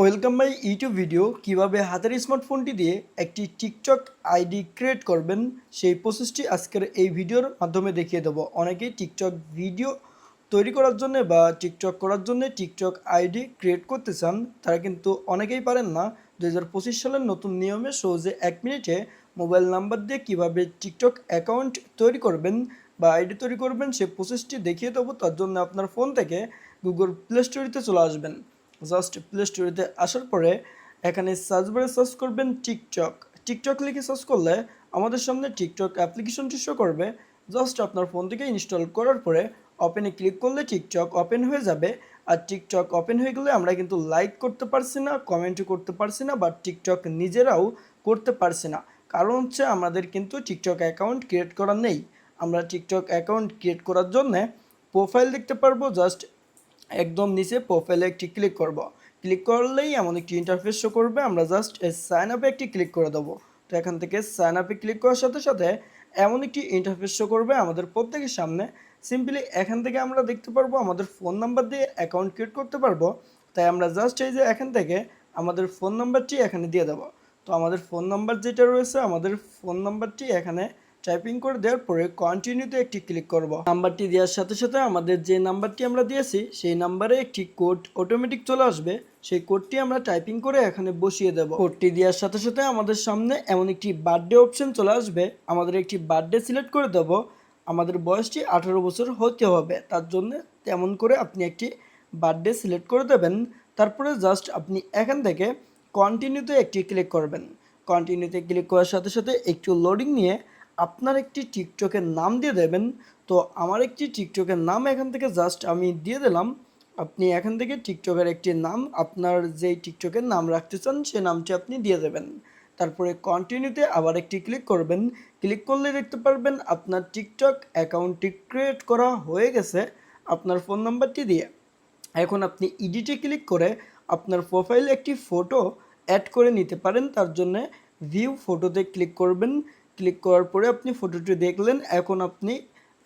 Welcome my YouTube video. কীভাবে হাতের স্মার্টফোনটি দিয়ে একটি টিকটক আইডি ক্রিয়েট করবেন, সেই প্রসেসটি আজকের এই ভিডিওর মাধ্যমে দেখিয়ে দেবো। অনেকেই টিকটক ভিডিও তৈরি করার জন্য বা টিকটক করার জন্য টিকটক আইডি ক্রিয়েট করতে চান, তারা কিন্তু অনেকেই পারেন না। দু হাজার পঁচিশ সালের নতুন নিয়মে সহজে এক মিনিটে মোবাইল নাম্বার দিয়ে কীভাবে টিকটক অ্যাকাউন্ট তৈরি করবেন বা আইডি তৈরি করবেন, সেই প্রসেসটি দেখিয়ে দেবো। তার জন্য আপনার ফোন থেকে গুগল প্লে স্টোরিতে চলে আসবেন। জাস্ট প্লে স্টোরিতে আসার পরে এখানে সার্চ বারে সার্চ করবেন টিকটক। টিকটক লিখে সার্চ করলে আমাদের সামনে টিকটক অ্যাপ্লিকেশনটি শো করবে। জাস্ট আপনার ফোন থেকে ইনস্টল করার পরে ওপেনে ক্লিক করলে টিকটক ওপেন হয়ে যাবে। আর টিকটক ওপেন হয়ে গেলে আমরা কিন্তু লাইক করতে পারছি না কমেন্টও করতে পারছি না বা টিকটক নিজেরাও করতে পারছি না। কারণ হচ্ছে আমাদের কিন্তু টিকটক অ্যাকাউন্ট ক্রিয়েট করা নেই। আমরা টিকটক অ্যাকাউন্ট ক্রিয়েট করার জন্যে প্রোফাইল দেখতে পারব, জাস্ট একদম নিচে প্রোফাইলে একটি ক্লিক করব। ক্লিক করলেই এমন একটি ইন্টারফেস শো করবে, আমরা জাস্ট সাইন আপে একটি ক্লিক করে দেবো। তো এখান থেকে সাইন আপে ক্লিক করার সাথে সাথে এমন একটি ইন্টারফেস শো করবে আমাদের প্রত্যেকের সামনে। সিম্পলি এখান থেকে আমরা দেখতে পারব আমাদের ফোন নাম্বার দিয়ে অ্যাকাউন্ট ক্রিয়েট করতে পারব। তাই আমরা জাস্ট এই যে এখান থেকে আমাদের ফোন নাম্বারটি এখানে দিয়ে দেবো। তো আমাদের ফোন নাম্বার যেটা রয়েছে, আমাদের ফোন নাম্বারটি এখানে টাইপিং করে দেওয়ার পরে কন্টিনিউতে একটি ক্লিক করব। নাম্বারটি দেওয়ার সাথে সাথে আমাদের যে নাম্বারটি আমরা দিয়েছি, সেই নাম্বারে একটি কোড অটোমেটিক চলে আসবে। সেই কোডটি আমরা টাইপিং করে এখানে বসিয়ে দেব। কোডটি দেওয়ার সাথে সাথে আমাদের সামনে এমন একটি বার্থডে অপশন চলে আসবে। আমাদের একটি বার্থডে সিলেক্ট করে দেব। আমাদের বয়সটি আঠারো বছর হতে হবে। তার জন্য তেমন করে আপনি একটি বার্থডে সিলেক্ট করে দেবেন। তারপরে জাস্ট আপনি এখান থেকে কন্টিনিউতে একটি ক্লিক করবেন। কন্টিনিউতে ক্লিক করার সাথে সাথে একটু লোডিং নিয়ে আপনার একটি টিকটকের নাম দিয়ে দেবেন। তো আমার একটি টিকটকের নাম এখান থেকে জাস্ট আমি দিয়ে দিলাম। আপনি এখান থেকে টিকটকের একটি নাম, আপনার যেই টিকটকের নাম রাখতে চান, সে নামটি আপনি দিয়ে দেবেন। তারপরে কন্টিনিউতে আবার একটি ক্লিক করবেন। ক্লিক করলে দেখতে পারবেন আপনার টিকটক অ্যাকাউন্টটি ক্রিয়েট করা হয়ে গেছে আপনার ফোন নাম্বারটি দিয়ে। এখন আপনি ইডিটে ক্লিক করে আপনার প্রোফাইলে একটি ফটো অ্যাড করে নিতে পারেন। তার জন্য ভিউ ফটোতে ক্লিক করবেন। ক্লিক করার পরে আপনি ফটোটি দেখলেন, এখন আপনি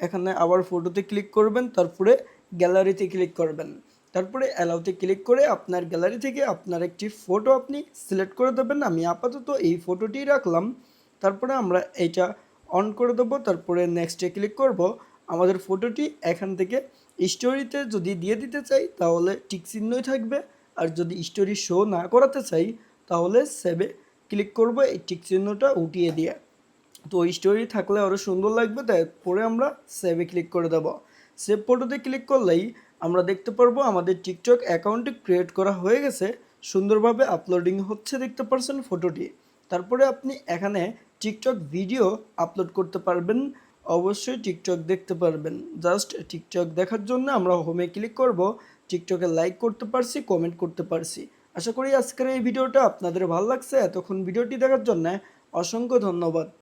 এখানে আবার ফটোতে ক্লিক করবেন, তারপরে গ্যালারিতে ক্লিক করবেন। তারপরে অ্যালাউতে ক্লিক করে আপনার গ্যালারি থেকে আপনার একটি ফটো আপনি সিলেক্ট করে দেবেন। আমি আপাতত এই ফটোটি রাখলাম, তারপরে আমরা এটা অন করে দেবো, তারপরে নেক্সটে ক্লিক করব। আমাদের ফটোটি এখান থেকে স্টোরিতে যদি দিয়ে দিতে চাই, তাহলে টিক চিহ্নই থাকবে। আর যদি স্টোরি শো না করাতে চাই, তাহলে সেভে ক্লিক করব, এই টিক চিহ্নটা উঠিয়ে দিয়ে। তো ওই স্টোরি থাকলে আরও সুন্দর লাগবে, তারপরে আমরা সেভে ক্লিক করে দেব। সেভ ফটোতে ক্লিক করলেই আমরা দেখতে পারব আমাদের টিকটক অ্যাকাউন্টটি ক্রিয়েট করা হয়ে গেছে, সুন্দরভাবে আপলোডিং হচ্ছে দেখতে পারছেন ফটোটি তারপরে আপনি এখানে টিকটক ভিডিও আপলোড করতে পারবেন, অবশ্যই টিকটক দেখতে পারবেন। জাস্ট টিকটক দেখার জন্য আমরা হোমে ক্লিক করব টিকটকে লাইক করতে পারছি কমেন্ট করতে পারছি। আশা করি আজকের এই ভিডিওটা আপনাদের ভালো লাগছে, এতক্ষণ ভিডিওটি দেখার জন্য অসংখ্য ধন্যবাদ।